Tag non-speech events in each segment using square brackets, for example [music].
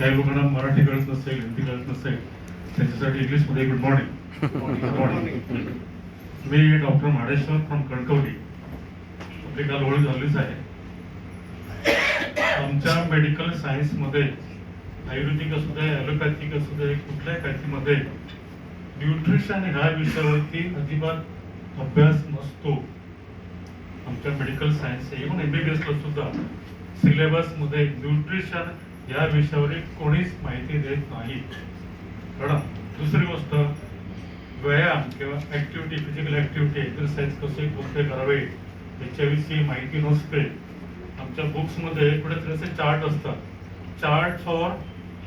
काही लोकांना मराठी कळत नसेल हिंदी कळत नसेल त्यांच्यासाठी इंग्लिशमध्ये गुड मॉर्निंग गुड मॉर्निंग मी डॉक्टर म्हाडेश्वर फ्रॉम कणकवली. आपली काल ओळख झालीच आहे. आमच्या मेडिकल सायन्समध्ये आयुर्वेदिक असू दे ॲलोपॅथिक असू दे कुठल्याही पॅथीमध्ये न्यूट्रिशन ह्या विषयावरती अजिबात अभ्यास नसतो. आमच्या मेडिकल सायन्स इव्हन एमबीबीएसला सुद्धा सिलेबसमध्ये न्यूट्रिशन या विषयावरील कोणीच माहिती देत नाही. कळलं दुसरी गोष्ट व्यायाम किंवा ऍक्टिव्हिटी फिजिकल ऍक्टिव्हिटी एक्सरसाइज कसे कोणते करावे याच्याविषयी माहिती नसते. आमच्या बुक्समध्ये कुठेतरी असे चार्ट असतात. Chart for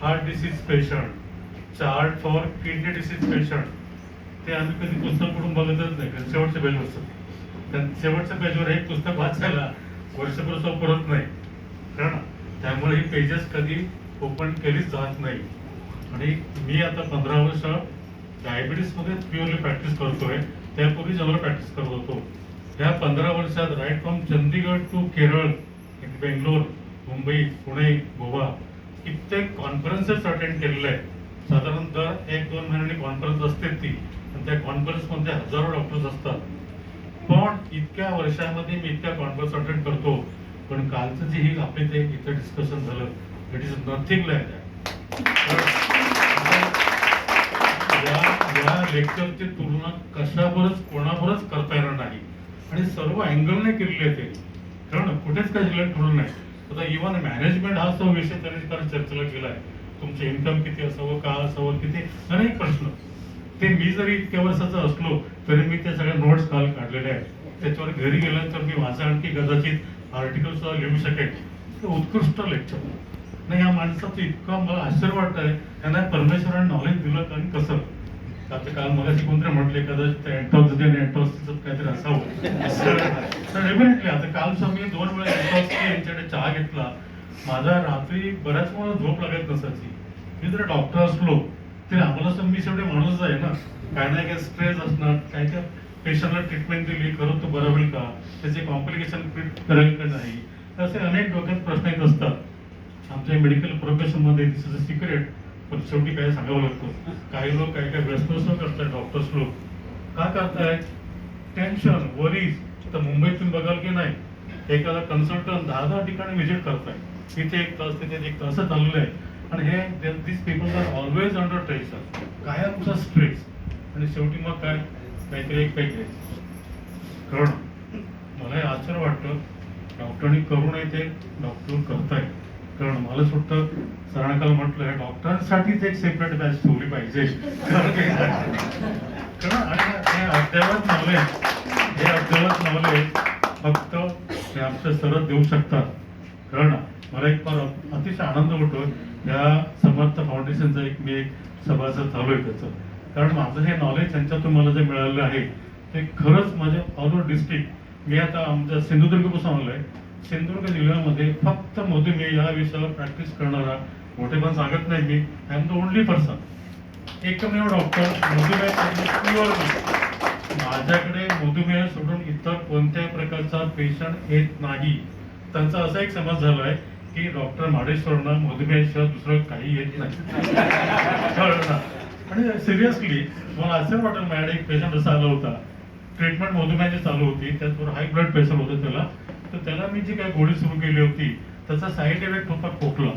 heart disease patient chart for kidney disease patient ते आम्ही कधी पुस्तककडून बघतच नाही कारण शेवटच्या पेजवर असतं त्या शेवटच्या पेजवर हे पुस्तक वाचायला वर्षभर सो परत नाही. कारण त्यामुळे ही पेजेस कधी ओपन केलीच जात नाही. आणि मी आता पंधरा वर्ष डायबिटीसमध्ये प्युअरली प्रॅक्टिस करतोय. त्यापूर्वी जवळ प्रॅक्टिस करत होतो. ह्या पंधरा वर्षात right from Chandigarh to Kerala Bangalore Mumbai Pune Goa कित्येक कॉन्फरन्सेस अटेंड केलेले आहेत. साधारण दर एक दोन महिन्यांनी कॉन्फरन्स असते ती. आणि त्या कॉन्फरन्समध्ये हजारो डॉक्टर्स असतात. पण इतक्या वर्षामध्ये मी इतक्या कॉन्फरन्स अटेंड करतो. पण कालचं जे हे आपले ते इथं डिस्कशन झालं इट इज नथिंग लाईक या या लेक्चरची तुलना कशावरच कोणावरच करता येणार नाही. आणि सर्व अँगलने केलेले ते. कारण कुठेच काय रिलेट ठरवलं नाही. आता इव्हन मॅनेजमेंट हा सो विषय त्यांनी कारण चर्चेला गेलाय तुमचे इन्कम किती असावं का असावं किती? अनेक प्रश्न. ते मी जरी इतक्या वर्षाचा असलो तरी मी त्या सगळ्या नोट्स काल काढलेल्या आहेत. त्याच्यावर घरी गेल्यानंतर मी माझा आणखी कदाचित आर्टिकल सुद्धा लिहू शकेन उत्कृष्ट लेक्चर नाही या माणसाचं इतकं मला आश्चर्य वाटत आहे त्यांना परमेश्वराने नॉलेज दिलं कारण कसं? आता काल मला कोणतरी म्हटले कदाचित अँटॉक्स आणि काहीतरी असावं. तर डेफिनेटली आता काल सुद्धा मी दोन वेळा अँटॉक्स यांच्याकडे चहा घेतला. माझा रात्री बऱ्याच वेळा झोप लागत नसायची. मी जर डॉक्टर असलो तरी आम्हाला मी शेवटी माणूसच आहे ना. काय नाही काय स्ट्रेस असणार काय काय पेशंटला ट्रीटमेंट दिली खरं तो बरं होईल का? त्याचे कॉम्प्लिकेशन करेल का नाही? असे अनेक डोक्यात प्रश्न येत असतात. आमच्या मेडिकल प्रोफेशनमध्ये दिस इज अ सिक्रेट पण शेवटी काय सांगावं लागतं? काही लोक काय काय व्यस्त करतात डॉक्टर्स लोक. का करताय? टेन्शन वरीज तर मुंबईत तुम्ही बघाल की नाही? एखादा कन्सल्टंट दहा दहा ठिकाणी व्हिजिट करताय. इथे एक तास तिथे एक तास चाललेलं आहे आणि हे this people are always under pressure कायमचा स्ट्रेस आणि शेवटी मग काय? काहीतरी एक काही कारण मला हे आश्चर्य वाटतं डॉक्टरांनी करू नये ते डॉक्टर करताय कारण मला सुटतं सरांना काल म्हटलं डॉक्टरांसाठीच एक सेपरेट बॅच ठेवली पाहिजे. कारण की- हे अद्यावत नॉलेज हे नॉलेज फक्त ते आमचे सरळ देऊ शकतात. कारण मला एक फार अतिशय आनंद होतो या समर्थ फाउंडेशनचा एक मी एक सभासद झालोय त्याचं. कारण माझं हे नॉलेज त्यांच्यातून मला जे मिळालेलं आहे ते खरंच माझ्या ऑल ओव्हर डिस्ट्रिक्ट मी आता आमच्या सिंधुदुर्गपासून आलोय. सिंधुदुर्ग जिल्ह्यामध्ये फक्त मधुमेह या विषयावर प्रॅक्टिस करणारा मोठे पण सांगत नाही मी. I am the only person एकमेव डॉक्टर मधुमेह माझ्याकडे मधुमेह सोडून इतर कोणत्याही प्रकारचा पेशंट येत नाही. त्यांचा असा एक समज झालाय की डॉक्टर माडेश्वरनं मधुमेहाशिवाय दुसरं काही येत नाही. [laughs] आणि सिरियसली मला असं वाटत माझ्याकडे एक पेशंट असा आला होता ट्रीटमेंट मधुमेहाची चालू होती त्याचबरोबर हाय ब्लड प्रेशर होतं त्याला तर त्याला मी जी काही गोळी सुरू केली होती त्याचा साईड इफेक्ट होता खोकला.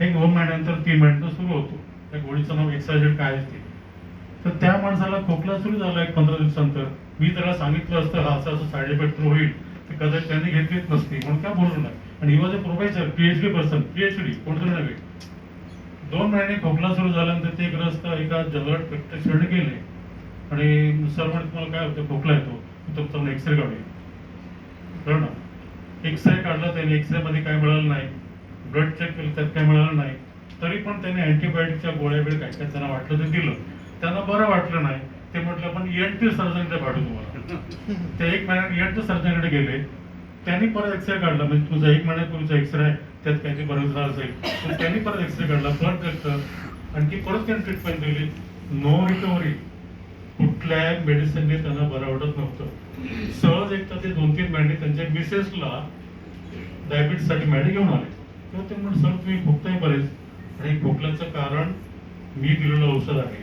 एक दोन महिन्यानंतर तीन महिन्यानंतर सुरू होतो. त्या गोळीचं नाव एक्सायझेड काय असते तर त्या माणसाला खोकला सुरू झाला एक पंधरा दिवसानंतर. मी त्याला सांगितलं असतं हा असं असं साईड इफेक्ट थ्रू होईल तर कदाचित त्यांनी घेतलीच नसती म्हणून काय बोलू नाही आणि he was a professor PhD person PhD कोणतं नव्हे. दोन महिने खोकला सुरू झाल्यानंतर ते ग्रस्त एका जनरल प्रॅक्टिशनकडे गेले आणि सर म्हणे तुम्हाला काय होतं? खोकला येतो. तुमचा एक्सरे काढूया. बरोबर ना? एक्सरे काढला त्याने एक्सरेमध्ये काय मिळालं नाही? ब्लड चेक केलं त्यात काय मिळालं नाही? तरी पण त्याने अँटीबायोटिकच्या गोळ्या बिळ्या काय काय त्यांना वाटलं ते दिलं. त्यांना बरं वाटलं नाही. ते म्हटलं आपण एन सर्जनकडे पाठवू तुम्हाला. ते एक महिन्यात एन सर्जनकडे गेले. त्यांनी परत एक्सरे काढला. म्हणजे तुझा एक महिन्यापूर्वीचा एक्सरे आहे. त्यात काहीतरी बरं असेल. तर त्यांनी परत एक्सरे काढला ब्लड टेस्ट आणखी परत त्यांनी ट्रीटमेंट दिली. नो रिकव्हरी कुठल्याही मेडिसिनने त्यांना बरं वाटत नव्हतं. सहज एक तर ते दोन तीन महिने त्यांच्या मिसेसला डायबिटीससाठी घेऊन आले. तेव्हा ते म्हणून सर तुम्ही खोकताय बरेच. आणि खोकल्याचं कारण मी दिलेलं औषध आहे.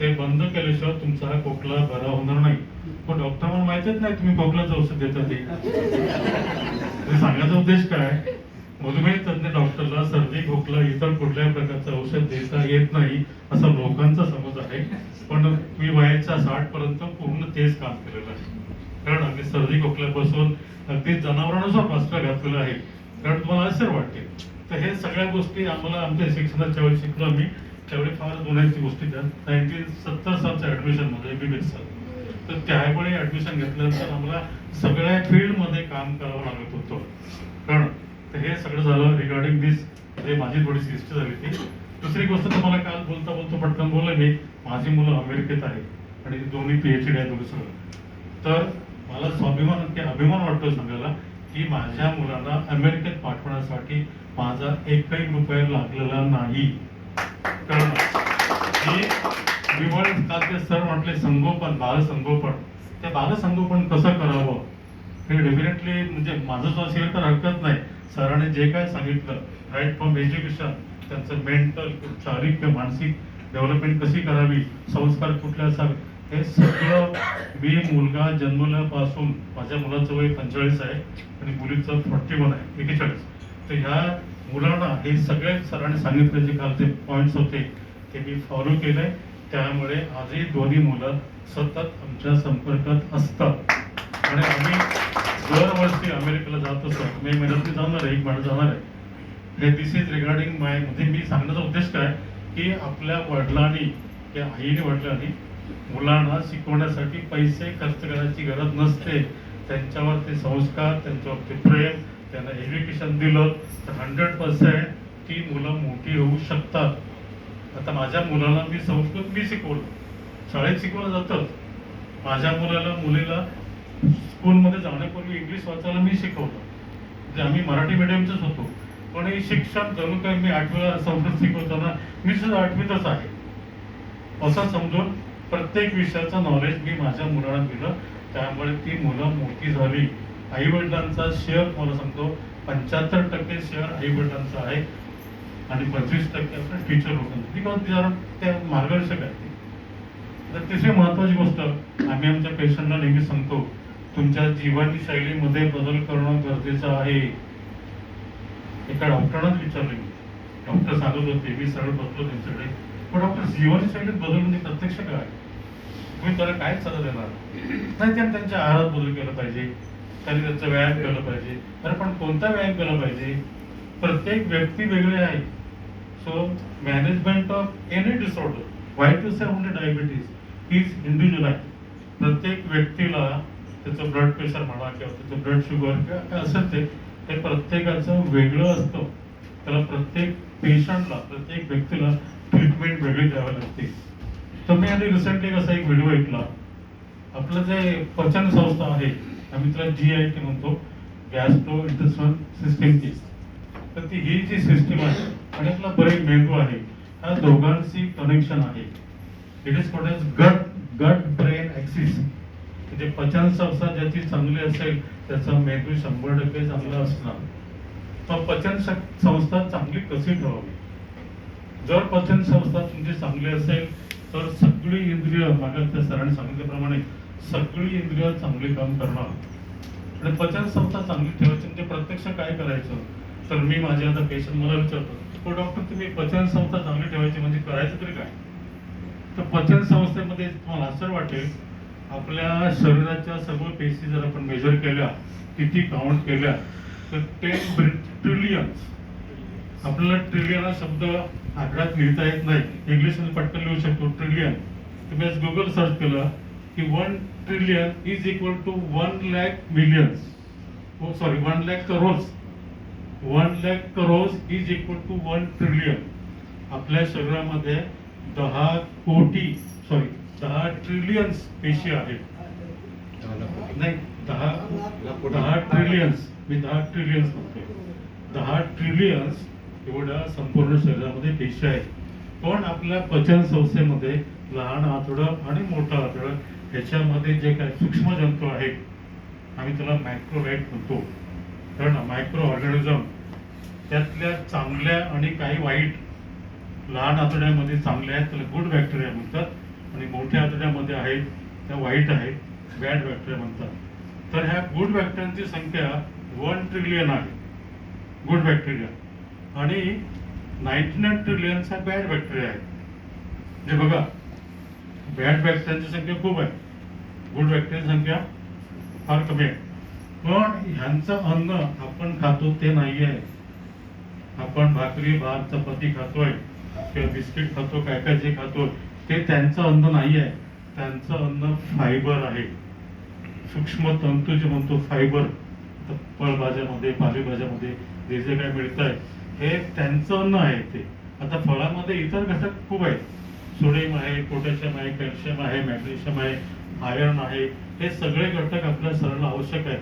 ते बंद केल्याशिवाय तुमचा हा खोकला बरा होणार नाही. पण डॉक्टर मला माहितीच नाही तुम्ही खोकल्याचं औषध देता ते सांगायचा उद्देश काय? मधुमेह तज्ञ डॉक्टरला सर्दी खोकला इतर कुठल्याही प्रकारचं औषध देता येत नाही असा लोकांचा समज आहे. पण मी वयाच्या साठ पर्यंत पूर्ण तेच काम केलेलं आहे. कारण अगदी सर्दी खोकल्यापासून अगदी जनावरांनुसार प्लास्टर घातलेलं आहे. कारण तुम्हाला असं वाटते. तर हे सगळ्या गोष्टी आम्हाला आमच्या शिक्षणाच्या वेळी शिकलो आम्ही. त्यावेळी फार जुन्याची गोष्टी त्या नाईन्टीन सत्तर सालच्या ऍडमिशनमध्ये एमबीबीएस तर त्यावेळी ऍडमिशन घेतल्यानंतर आम्हाला सगळ्या फील्डमध्ये काम करावं लागत होतं. कारण तर हे सगळं झालं रिगार्डिंग दिस म्हणजे माझी थोडीशी हिस्ट्री झाली ती दुसरी गोष्ट तुम्हाला काल बोलता बोलता पटकन बोलले मी माझी मुलं अमेरिकेत आहे आणि दोन्ही पीएचडी आहे दोन्ही सगळं. तर मला स्वाभिमान ते अभिमान वाटतो सांगायला की माझ्या मुलांना अमेरिकेत पाठवण्यासाठी माझा एकही रुपया लागलेला नाही. कारण की निवड काल ते सर म्हटले संगोपन बालसंगोपन. ते बालसंगोपन कसं करावं? हे डेफिनेटली म्हणजे माझं जो असेल तर हरकत नाही. सरांनी जे काय सांगितलं राईट फ्रॉम एज्युकेशन त्यांचं मेंटल शारीरिक किंवा मानसिक डेव्हलपमेंट कशी करावी संस्कार कुठले असावे हे सगळं मी मुलगा जन्मल्यापासून माझ्या मुलाचं वय पंचेचाळीस आहे आणि मुलीचं फॉर्टी वन आहे एकेचाळीस. तर ह्या मुलांना हे सगळे सरांनी सांगितले जे काल जे पॉईंट्स होते ते मी फॉलो केलंय त्यामुळे आजही दोन्ही मुलं सतत आमच्या संपर्कात असतात. आणि आम्ही दरवर्षी अमेरिकेला जात असतो मे महिन्यात मी जाणार आहे एक महिना जाणार आहे. हे दिस इज रिगार्डिंग माय म्हणजे मी सांगण्याचा उद्देश काय? की आपल्या वडिलांनी किंवा आईने वडिलांनी मुलांना शिकवण्यासाठी पैसे खर्च करायची गरज नसते. त्यांच्यावर ते संस्कार त्यांच्यावर ते प्रेम त्यांना एज्युकेशन दिलं तर हंड्रेड पर्सेंट ती मुलं मोठी होऊ शकतात. आता माझ्या मुलाला मी संस्कृत मी शिकवलं. शाळेत शिकवलं जातं. माझ्या मुलाला मुलीला स्कूलमध्ये जाण्यापूर्वी इंग्लिश वाचायला मी शिकवलं म्हणजे आम्ही मराठी मिडियमचेच होतो. पण हे शिक्षण जणू काय मी आठवीला संस्कृत शिकवताना मी सुद्धा आठवीतच आहे. असं समजून प्रत्येक विषयाचं नॉलेज मी माझ्या मुलाला दिलं. त्यामुळे ती मुलं मोठी झाली. आई वडिलांचा शेअर मला सांगतो पंच्याहत्तर टक्के शेअर आई वडिलांचा आहे आणि पंचवीस टक्के आपल्या टीचर लोकांचं. बिकॉज कारण ते मार्गदर्शक आहेत. तर तिसरी महत्वाची गोष्ट आम्ही आमच्या पेशंटला नेहमी सांगतो तुमच्या जीवनशैलीमध्ये बदल करणं गरजेचं आहे. एका डॉक्टरनाच विचारले मी. डॉक्टर सांगत होते मी सरळ बसलो त्यांच्याकडे. पण डॉक्टर जीवनशैलीत बदल म्हणजे प्रत्यक्ष काय? तुम्ही त्याला काय सल्ला देणार? नाही त्यांनी त्यांच्या आहारात बदल केला पाहिजे. त्यांनी त्यांचा व्यायाम केला पाहिजे. अरे पण कोणता व्यायाम केला पाहिजे? प्रत्येक व्यक्ती वेगळी आहे. So management of any disorder why to say म्हणजे डायबिटीज इज इंडिव्हिज्युअल आहे प्रत्येक व्यक्तीला त्याचं ब्लड प्रेशर म्हणा किंवा त्याचं ब्लड शुगर किंवा काय असेल ते हे प्रत्येकाचं वेगळं असतं. त्याला प्रत्येक पेशंटला प्रत्येक व्यक्तीला ट्रीटमेंट वेगळी द्यावी लागते. तर मी आधी रिसेंटली असा एक व्हिडिओ ऐकला. आपलं जे पचन संस्था आहे आम्ही त्याला जी आय टी म्हणतो गॅस्ट्रो इंटेस्टल सिस्टीमची तर ती ही जी सिस्टीम आहे आणि आपला बरेच मेंदू आहे ह्या दोघांची कनेक्शन आहे. It is called as gut gut brain axis म्हणजे पचन संस्था ज्याची चांगली असेल त्याचा मेंदू शंभर टक्के चांगला असणार. मग पचन संस्था चांगली कशी ठेवावी? जर पचन संस्था तुमची चांगली असेल तर सगळी इंद्रिय मागच्या त्या सरांनी सांगितल्याप्रमाणे सगळी इंद्रिय चांगली काम करणार. आणि पचन संस्था चांगली ठेवायची म्हणजे प्रत्यक्ष काय करायचं? तर मी माझ्या आता पेशंट मला विचारतो तो डॉक्टर तुम्ही पचन संस्था चांगली ठेवायची म्हणजे करायचं तरी काय? तर पचन संस्थेमध्ये तुम्हाला असं वाटेल आपल्या शरीराच्या सर्व पेशी जर आपण मेजर केल्या किती काउंट केल्या तर टेन ट्रिलियन्स आपल्याला ट्रिलियन हा शब्द आकड्यात लिहिता येत नाही. इंग्लिशमध्ये पटकन लिहू शकतो ट्रिलियन तुम्ही आज गुगल सर्च केलं की one trillion is equal to one lakh millions हो sorry one lakh crores one lakh crores is equal to one trillion आपल्या शरीरामध्ये दहा कोटी सॉरी दहा ट्रिलियन्स पेशी आहेत. नाही दहा दहा ट्रिलियन्स मी दहा ट्रिलियन्स म्हणतोय. दहा ट्रिलियन्स एवढ्या संपूर्ण शरीरामध्ये पेशी आहेत. पण आपल्या पचन संस्थेमध्ये लहान आतडं आणि मोठं आतडं ह्याच्यामध्ये जे काही सूक्ष्म जंतू आहेत आम्ही त्याला मायक्रोलाइट म्हणतो. कारण मायक्रो ऑर्गॅनिझम त्यातल्या चांगल्या आणि काही वाईट लहान आतड्यामध्ये चांगल्या आहेत त्याला गुड बॅक्टेरिया म्हणतात. आणि मोठ्या आतड्यामध्ये आहेत त्या वाईट आहेत बॅड बॅक्टेरिया म्हणतात. तर ह्या गुड बॅक्टेरियांची संख्या वन ट्रिलियन आहे. गुड बॅक्टेरिया आणि नाईन्टी नाईन ट्रिलियन्स ह्या बॅड बॅक्टेरिया आहेत म्हणजे बघा. बॅड बॅक्टेरियांची संख्या खूप आहे. गुड बॅक्टेरियाची संख्या फार कमी आहे. पण ह्यांचं अन्न आपण खातो ते नाही आहे. आपण भाकरी भात चपाती खातोय किंवा बिस्किट खातो काय काय जे खातो ते त्यांचं अन्न नाही आहे त्यांचं अन्न फायबर आहे. सूक्ष्म तंतू जे म्हणतो फायबर फळभाज्यामध्ये पालेभाज्यामध्ये जे जे काय मिळत आहे हे त्यांचं अन्न आहे ते. आता फळामध्ये इतर घटक खूप आहेत. सोडियम आहे पोटॅशियम आहे कॅल्शियम आहे मॅग्नेशियम आहे आयर्न आहे. हे सगळे घटक आपल्या सरळ आवश्यक आहेत.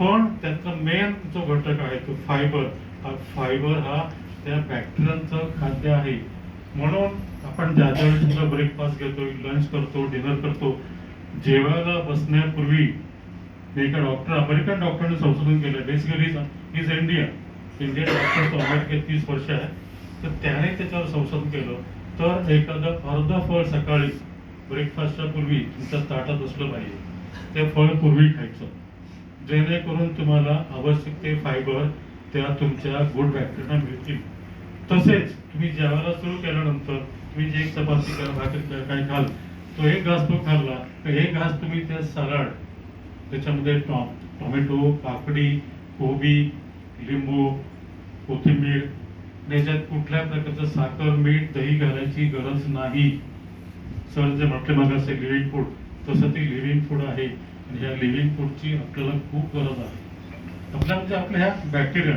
पण त्याचा मेन जो घटक आहे तो फायबर. हा फायबर हा त्या बॅक्टेरियांचं खाद्य आहे. म्हणून आपण ज्या ज्या वेळेस ब्रेकफास्ट घेतो लंच करतो डिनर करतो जेवायला बसण्यापूर्वी एका डॉक्टर अमेरिकन डॉक्टरने संशोधन केलं basically is India Indian doctor तो अमेरिकेत तीस वर्ष आहे. तर त्याने त्याच्यावर संशोधन केलं. तर एखादं अर्ध फळ सकाळी ब्रेकफास्टच्या पूर्वी तुमच्या ताटात असलं पाहिजे. ते फळ पूर्वी खायचं. जेणेकरून तुम्हाला आवश्यक ते फायबर त्या तुमच्या गुड बॅक्टेरिया मिळतील. तसेच तुम्ही जेवायला सुरू केल्यानंतर तुम्ही जे एक चपाती करा भाकरी काय खाल तो एक घास तो खाल्ला तर एक घास तुम्ही त्या सलाड त्याच्यामध्ये टॉ टोमॅटो काकडी कोबी लिंबू कोथिंबीर याच्यात कुठल्या प्रकारचं साखर मीठ दही घालायची गरज नाही. सर जे म्हटले मग असे लिव्हिंग फूड तसं ते लिव्हिंग फूड आहे. आणि ह्या लिव्हिंग फूडची आपल्याला खूप गरज आहे. आपल्या म्हणजे आपल्या ह्या बॅक्टेरिया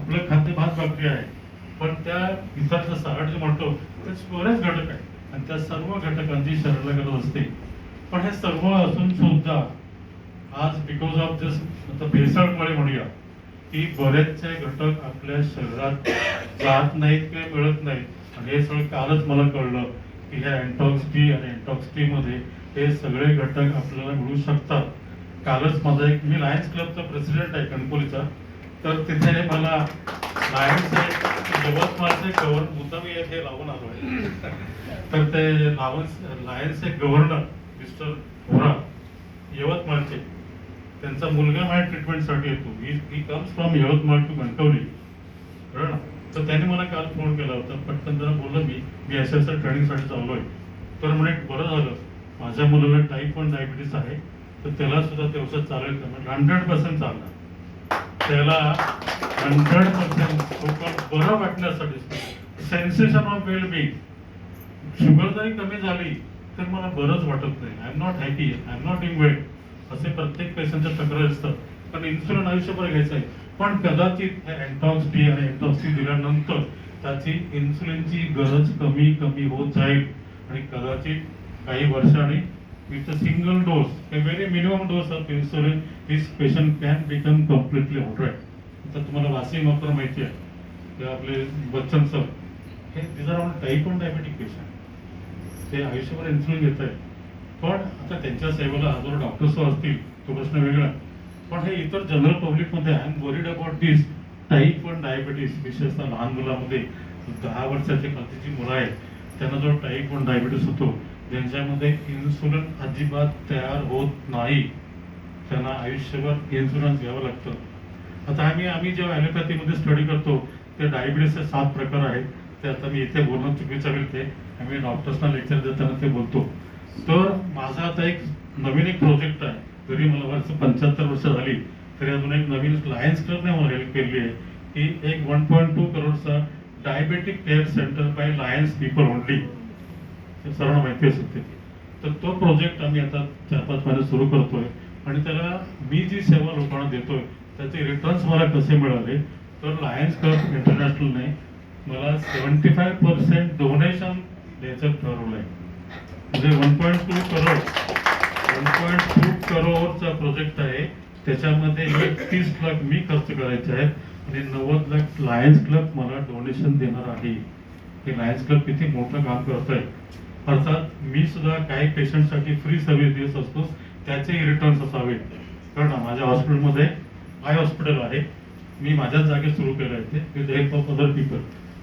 आपलं खाद्य भात बॅक्टेरिया आहे. पण त्या इतर सलाड जे म्हणतो ते बरेच घटक आहे. आणि त्या सर्व घटकांची शरीराला गरज असते. पण हे सर्व असून सुद्धा आज बिकॉज ऑफ दिस आता भेसळमुळे म्हणूया की बरेचसे घटक आपल्या शरीरात जात नाहीत किंवा मिळत नाहीत. आणि हे सगळं कालच मला कळलं की ह्या अँटॉक्स डी आणि अँटॉक्समध्ये हे सगळे घटक आपल्याला मिळू शकतात. कालच माझा एक मी लायन्स क्लबचा प्रेसिडेंट आहे कणकोलीचा. तर तिथे मला लायन्स यवतमाळचे गव्हर्नर मुद्दाम हे लावून आलो आहे. तर ते लावन्स लायन्सचे गव्हर्नर मिस्टर होरा यवतमाळचे. त्यांचा मुलगा माझ्या ट्रीटमेंटसाठी येतो. He comes from Yavatmal to Kankavli बरोबर तर त्यांनी मला काल फोन केला होता. पटकन जरा बोललं मी. मी एस एस आर ट्रेनिंगसाठी आहे तर म्हणे बरं झालं. माझ्या मुलाला टाईप वन डायबिटीस आहे. तर त्याला सुद्धा ते औषध चालेल का? म्हणजे हंड्रेड पर्सेंट चालणार. त्याला हंड्रेड पर्सेंट बरं वाटण्यासाठी sensation of well being sugar जरी कमी झाली तर मला बरंच वाटत नाही. I am not happy I am not in weight असे प्रत्येक पेशंटच्या तक्रार असतात. पण इन्सुलिन आयुष्यभर घ्यायचं आहे. पण कदाचित अँटॉक्स डी आणि अँटॉक्स डी दिल्यानंतर त्याची इन्सुलिनची गरज कमी कमी होत जाईल. आणि कदाचित काही वर्षांनी with a single dose, a very minimum dose of insulin this patient can become completely alright. तर तुम्हाला वासिम मात्र माहिती आहे. ते आपले बच्चन सर. हे this are type one diabetic patient ते आयुष्यभर इन्सुलिन घेत आहे पण आता त्यांच्या सेवेला हजारो डॉक्टर्स असतील तो प्रश्न वेगळा पण हे इतर general पब्लिकमध्ये I am worried about this type one diabetes विशेषतः लहान मुलामध्ये दहा वर्षाची खातीची मुलं आहेत त्यांना जो टाईप वन डायबिटीस होतो ज्यांच्यामध्ये इन्शुरन्स अजिबात तयार होत नाही त्यांना आयुष्यभर इन्शुरन्स घ्यावं लागतं. आता आम्ही आम्ही जेव्हा ॲलोपॅथीमध्ये स्टडी करतो ते डायबिटीसचे सात प्रकार आहेत. ते आता मी इथे बोलणं चुकीचं होईल ते. आम्ही डॉक्टर्सना लेक्चर देताना ते बोलतो. तर माझा आता एक नवीन एक प्रोजेक्ट आहे. जरी मला वर्ष पंच्याहत्तर वर्ष झाली तरी अजून एक नवीन लायन्स क्लबने मला हेल्प केली आहे. की एक वन पॉईंट टू करोडचा diabetic care centre by Lions people only ते सर्वांना माहिती असेल ते तर तो प्रोजेक्ट आम्ही आता चार पाच महिने सुरू करतोय. आणि त्याला मी जी सेवा लोकांना देतोय त्याचे रिटर्न्स मला कसे मिळाले तर लायन्स क्लब इंटरनॅशनलने मला सेवन्टी फाय पर्सेंट डोनेशन द्यायचं ठरवलंय म्हणजे one point two crore one point two करोडचा प्रोजेक्ट आहे. त्याच्यामध्ये एक तीस लाख मी खर्च करायचे आहेत. आणि नव्वद लाख लायन्स क्लब मला डोनेशन देणार आहे. हे लायन्स क्लब किती मोठं काम करत आहे अर्थात मी सुद्धा काही पेशंटसाठी फ्री सर्व्हिस देत असतो त्याचेही रिटर्न्स असावेत कारण माझ्या हॉस्पिटलमध्ये आय हॉस्पिटल आहे. मी माझ्याच जागेत सुरू केलं आहे ते with help of other people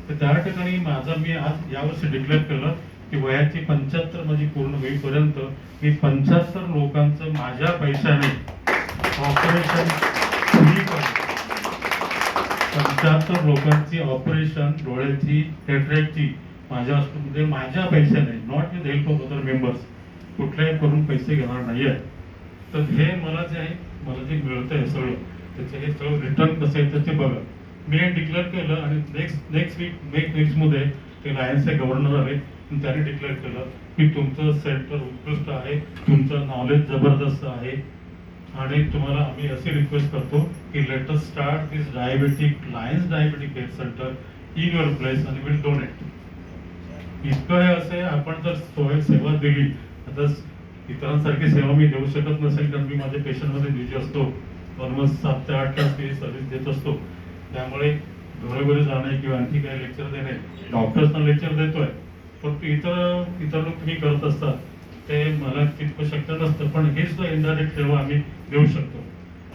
तर त्या ठिकाणी माझा मी आज यावर्षी डिक्लेअर केलं की वयाची पंच्याहत्तर माझी पूर्ण होईपर्यंत मी पंच्याहत्तर लोकांचं माझ्या पैशाने ऑपरेशन पंच्याहत्तर लोकांची ऑपरेशन डोळ्याची कॅटरॅक्टची माझ्या हॉस्पिटलमध्ये माझ्या पैशाने not with help of other members कुठल्याही करून पैसे घेणार नाही आहे तर हे मला जे आहे मला जे मिळतंय सगळं त्याचं हे सगळं रिटर्न कसं आहे तर ते बघा. मी हे डिक्लेअर केलं आणि नेक्स्ट नेक्स्ट वीक नेक्स्ट वीक्समध्ये ते लायन्सचे गव्हर्नर आले आणि डिक्लेअर केलं की तुमचं सेंटर उत्कृष्ट आहे तुमचं नॉलेज जबरदस्त आहे. आणि तुम्हाला आम्ही असे रिक्वेस्ट करतो की let us start this diabetic Lions diabetic health centre in your place आणि विल डोनेट इतकं हे असे आपण जर सोय सेवा दिली आता इतरांसारखी सेवा मी देऊ शकत नसेल कारण मी माझ्या पेशंटमध्ये बिझी असतो. ऑलमोस्ट सात ते आठ तास मी सर्व्हिस देत असतो. त्यामुळे घरोघरी जाणे किंवा आणखी काही लेक्चर देणे डॉक्टर्सना लेक्चर देतोय. फक्त इतर इतर लोक हे करत असतात. ते मला तितकं शक्य नसतं पण हे सुद्धा इनडायरेक्ट सेवा आम्ही देऊ शकतो.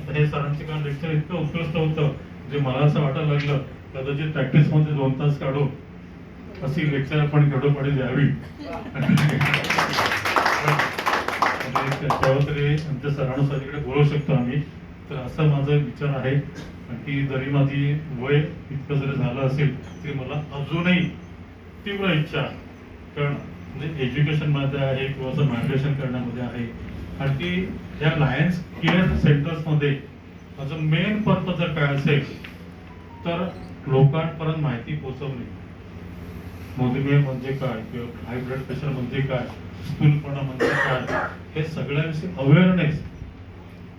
आता हे सरांचे कारण लेक्चर इतकं उत्कृष्ट होतं जे मला असं वाटायला लागलं कदाचित प्रॅक्टिसमध्ये दोन तास काढू. अशी लेक्चर आपण खेडोपाडी द्यावी. आणि त्याच्यावर तरी आमच्या सरांनुसार बोलू शकतो आम्ही. तर असा माझा विचार आहे की जरी माझी वय इतकं जरी झालं असेल तरी मला अजूनही तीव्र इच्छा कारण म्हणजे एज्युकेशनमध्ये आहे किंवा असं मार्गदर्शन करण्यामध्ये आहे. आणि ती या लायन्स केअर सेंटर्समध्ये माझं मेन पर्पज जर काय असेल तर लोकांपर्यंत माहिती पोचवणे मधुमेह म्हणजे काय? किंवा हाय ब्लड प्रेशर म्हणजे काय? स्थूलपणा म्हणजे काय? हे सगळ्यांविषयी अवेअरनेस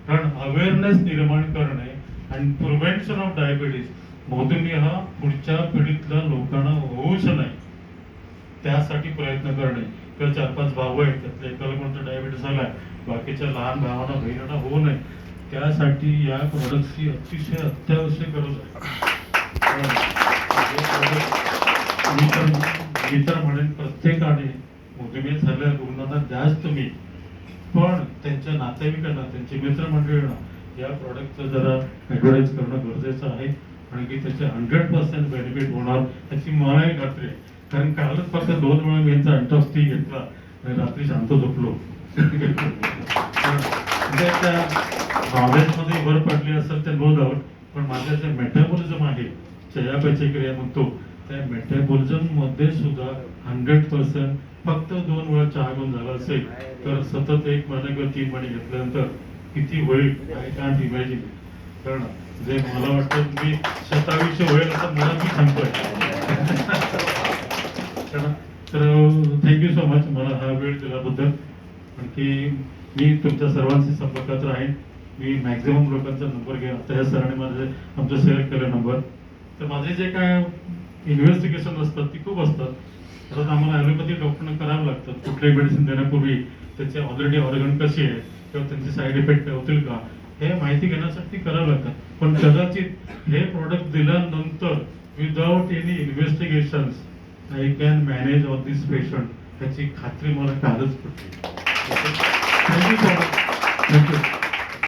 कारण अवेअरनेस निर्माण करणे आणि प्रिव्हेन्शन ऑफ डायबिटीज मधुमेह पुढच्या पिढीतल्या लोकांना होऊच नाही त्यासाठी प्रयत्न करणे. किंवा चार पाच भाऊ आहेत त्यातल्या एकाला कोणता डायबिटीस झाला बाकीच्या लहान भावांना बहिणांना होऊ नये. त्यासाठी या प्रोडक्टची अतिशय अत्यावश्यक गरज आहे. मी तर मी तर म्हणेन प्रत्येकाने मधुमेह झालेल्या रुग्णांना द्याच तुम्ही. पण त्यांच्या नातेवाईकांना त्यांच्या मित्रमंडळींना या प्रॉडक्टचं जरा ॲडव्हर्टाईज करणं गरजेचं आहे. कारण की त्याचे हंड्रेड पर्सेंट बेनिफिट होणार याची मलाही खात्री आहे. कारण कालच फक्त दोन वेळा मी यांचा अंटॉस्टी घेतला आणि रात्री शांत झोपलो. म्हणजे त्या नॉलेजमध्ये भर पडली असेल ते नो डाऊट पण माझ्या जे मेटाबॉलिझम आहे चयापचय क्रिया म्हणतो त्या मेटाबॉलिझममध्ये सुद्धा हंड्रेड पर्सेंट फक्त दोन वेळा चहा घेऊन झाला असेल तर सतत एक महिना किंवा तीन महिने घेतल्यानंतर किती होईल? आय कांट इमॅजिन कारण जे मला वाटतं मी शतावीसशे होईल असं मला मी सांगतोय. तर थँक्यू सो मच मला हा वेळ दिल्याबद्दल. आणखी मी तुमच्या सर्वांशी संपर्कात राहीन. मी मॅक्झिमम लोकांचा नंबर घेऊन आता या सरांनी माझे आमचं शेअर केलं नंबर तर माझे जे काय इन्व्हेस्टिगेशन असतात ती खूप असतात. त्यात आम्हाला ॲलोपॅथी डॉक्टरनं करावं लागतात कुठलेही मेडिसिन देण्यापूर्वी त्याचे ऑलरेडी ऑर्गन कशी आहे किंवा त्यांचे साईड इफेक्ट होतील का हे माहिती घेण्यासाठी करावं लागतं. पण कदाचित हे प्रोडक्ट दिल्यानंतर without any investigations I can manage of this patient त्याची खात्री मला कालच पडते थँक्यू सो मच थँक्यू